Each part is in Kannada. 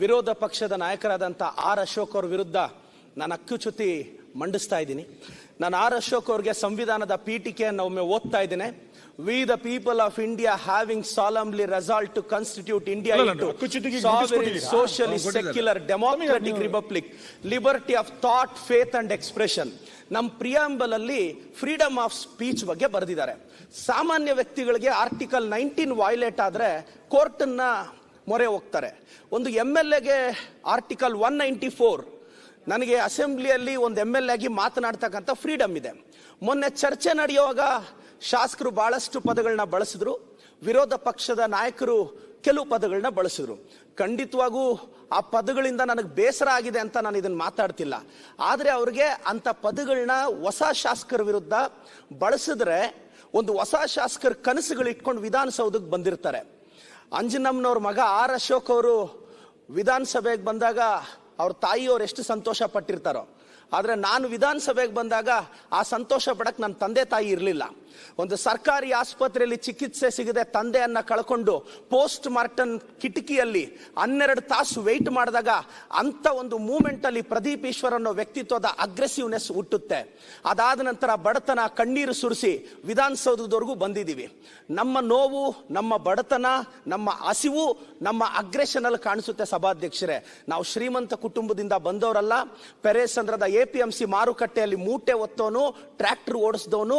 ವಿರೋಧ ಪಕ್ಷದ ನಾಯಕರಾದಂಥ ಆರ್ ಅಶೋಕ್ ಅವ್ರ ವಿರುದ್ಧ ನಾನು ಅಕ್ಕುಚ್ಯುತಿ ಮಂಡಿಸ್ತಾ ಇದ್ದೀನಿ. ನಾನು ಆರ್ ಅಶೋಕ್ ಅವ್ರಿಗೆ ಸಂವಿಧಾನದ ಪೀಠಿಕೆಯನ್ನು ಒಮ್ಮೆ ಓದ್ತಾ ಇದ್ದೇನೆ. We the people of India having solemnly resolved to constitute India socialist secular democratic republic liberty of thought faith and expression ನಮ್ಮ ಪ್ರಿಯಾಂಬಲ್ ಅಲ್ಲಿ ಫ್ರೀಡಮ್ ಆಫ್ ಸ್ಪೀಚ್ ಬಗ್ಗೆ ಬರೆದಿದ್ದಾರೆ. ಸಾಮಾನ್ಯ ವ್ಯಕ್ತಿಗಳಿಗೆ ಆರ್ಟಿಕಲ್ ನೈನ್ಟೀನ್ ವೈಲೇಟ್ ಆದ್ರೆ ಕೋರ್ಟನ್ನ ಮೊರೆ ಹೋಗ್ತಾರೆ. ಒಂದು ಎಂ ಎಲ್ ಎಗೆ ಆರ್ಟಿಕಲ್ ಒನ್ ನೈಂಟಿ ಫೋರ್ ನನಗೆ ಅಸೆಂಬ್ಲಿಯಲ್ಲಿ ಒಂದು ಎಂ ಎಲ್ ಆಗಿ ಮಾತನಾಡ್ತಕ್ಕಂಥ ಫ್ರೀಡಮ್ ಇದೆ. ಮೊನ್ನೆ ಚರ್ಚೆ ನಡೆಯುವಾಗ ಶಾಸಕರು ಭಾಳಷ್ಟು ಪದಗಳನ್ನ ಬಳಸಿದ್ರು. ವಿರೋಧ ಪಕ್ಷದ ನಾಯಕರು ಕೆಲವು ಪದಗಳನ್ನ ಬಳಸಿದ್ರು. ಖಂಡಿತವಾಗೂ ಆ ಪದಗಳಿಂದ ನನಗೆ ಬೇಸರ ಆಗಿದೆ ಅಂತ ನಾನು ಇದನ್ನು ಮಾತಾಡ್ತಿಲ್ಲ. ಆದರೆ ಅವ್ರಿಗೆ ಅಂಥ ಪದಗಳನ್ನ ಹೊಸ ಶಾಸಕರ ವಿರುದ್ಧ ಬಳಸಿದ್ರೆ ಒಂದು ಹೊಸ ಶಾಸಕರ ಕನಸುಗಳು ಇಟ್ಕೊಂಡು ವಿಧಾನಸೌಧಕ್ಕೆ ಬಂದಿರ್ತಾರೆ. ಅಂಜನಮ್ಮನವ್ರ ಮಗ ಆರ್ ಅಶೋಕ್ ಅವರು ವಿಧಾನಸಭೆಗೆ ಬಂದಾಗ ಅವ್ರ ತಾಯಿಯವ್ರು ಎಷ್ಟು ಸಂತೋಷ ಪಟ್ಟಿರ್ತಾರೋ. ಆದರೆ ನಾನು ವಿಧಾನಸಭೆಗೆ ಬಂದಾಗ ಆ ಸಂತೋಷ ಪಡಕ್ಕೆ ನನ್ನ ತಂದೆ ತಾಯಿ ಇರಲಿಲ್ಲ. ಒಂದು ಸರ್ಕಾರಿ ಆಸ್ಪತ್ರೆಯಲ್ಲಿ ಚಿಕಿತ್ಸೆ ಸಿಗದೆ ತಂದೆಯನ್ನ ಕಳ್ಕೊಂಡು ಪೋಸ್ಟ್ ಮಾರ್ಟಮ್ ಕಿಟಕಿಯಲ್ಲಿ ಹನ್ನೆರಡು ತಾಸು ವೆಯ್ಟ್ ಮಾಡಿದಾಗ ಅಂತ ಒಂದು ಮೂಮೆಂಟ್ ಅಲ್ಲಿ ಪ್ರದೀಪ್ ಈಶ್ವರ್ ಅನ್ನೋ ವ್ಯಕ್ತಿತ್ವದ ಅಗ್ರೆಸಿವ್ನೆಸ್ ಹುಟ್ಟುತ್ತೆ. ಅದಾದ ನಂತರ ಬಡತನ ಕಣ್ಣೀರು ಸುರಿಸಿ ವಿಧಾನಸೌಧದವರೆಗೂ ಬಂದಿದ್ದೀವಿ. ನಮ್ಮ ನೋವು, ನಮ್ಮ ಬಡತನ, ನಮ್ಮ ಹಸಿವು, ನಮ್ಮ ಅಗ್ರೆಷನ್ ಅಲ್ಲಿ ಕಾಣಿಸುತ್ತೆ ಸಭಾಧ್ಯಕ್ಷರೇ. ನಾವು ಶ್ರೀಮಂತ ಕುಟುಂಬದಿಂದ ಬಂದವರಲ್ಲ. ಪೆರೇಸಂದ್ರದ ಎ ಪಿ ಎಂ ಸಿ ಮಾರುಕಟ್ಟೆಯಲ್ಲಿ ಮೂಟೆ ಒತ್ತೋನು ಟ್ರ್ಯಾಕ್ಟರ್ ಓಡಿಸಿದವನು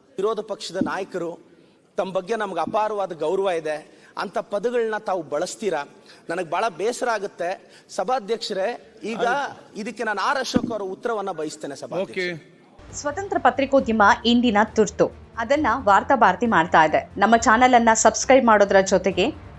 ವಿರೋಧ ಪಕ್ಷದ ನಾಯಕರು ತಮ್ಮ ಬಗ್ಗೆ ನಮ್ಗೆ ಅಪಾರವಾದ ಗೌರವ ಇದೆ. ಅಂತ ಪದಗಳನ್ನ ತಾವು ಬಳಸ್ತೀರಾ? ನನಗೆ ಬಹಳ ಬೇಸರ ಆಗುತ್ತೆ. ಸಭಾಧ್ಯಕ್ಷರೇ ಈಗ ಇದಕ್ಕೆ ನಾನು ಆರ್ ಅಶೋಕ್ ಅವರ ಉತ್ತರವನ್ನ ಬಯಸ್ತೇನೆ ಸಭಾ ಸ್ವತಂತ್ರ ಪತ್ರಿಕೋದ್ಯಮ ಇಂದಿನ ತುರ್ತು. ಅದನ್ನ ವಾರ್ತಾ ಭಾರತಿ ಮಾಡ್ತಾ ಇದೆ. ನಮ್ಮ ಚಾನೆಲ್ ಅನ್ನ ಸಬ್ಸ್ಕ್ರೈಬ್ ಮಾಡೋದ್ರ ಜೊತೆಗೆ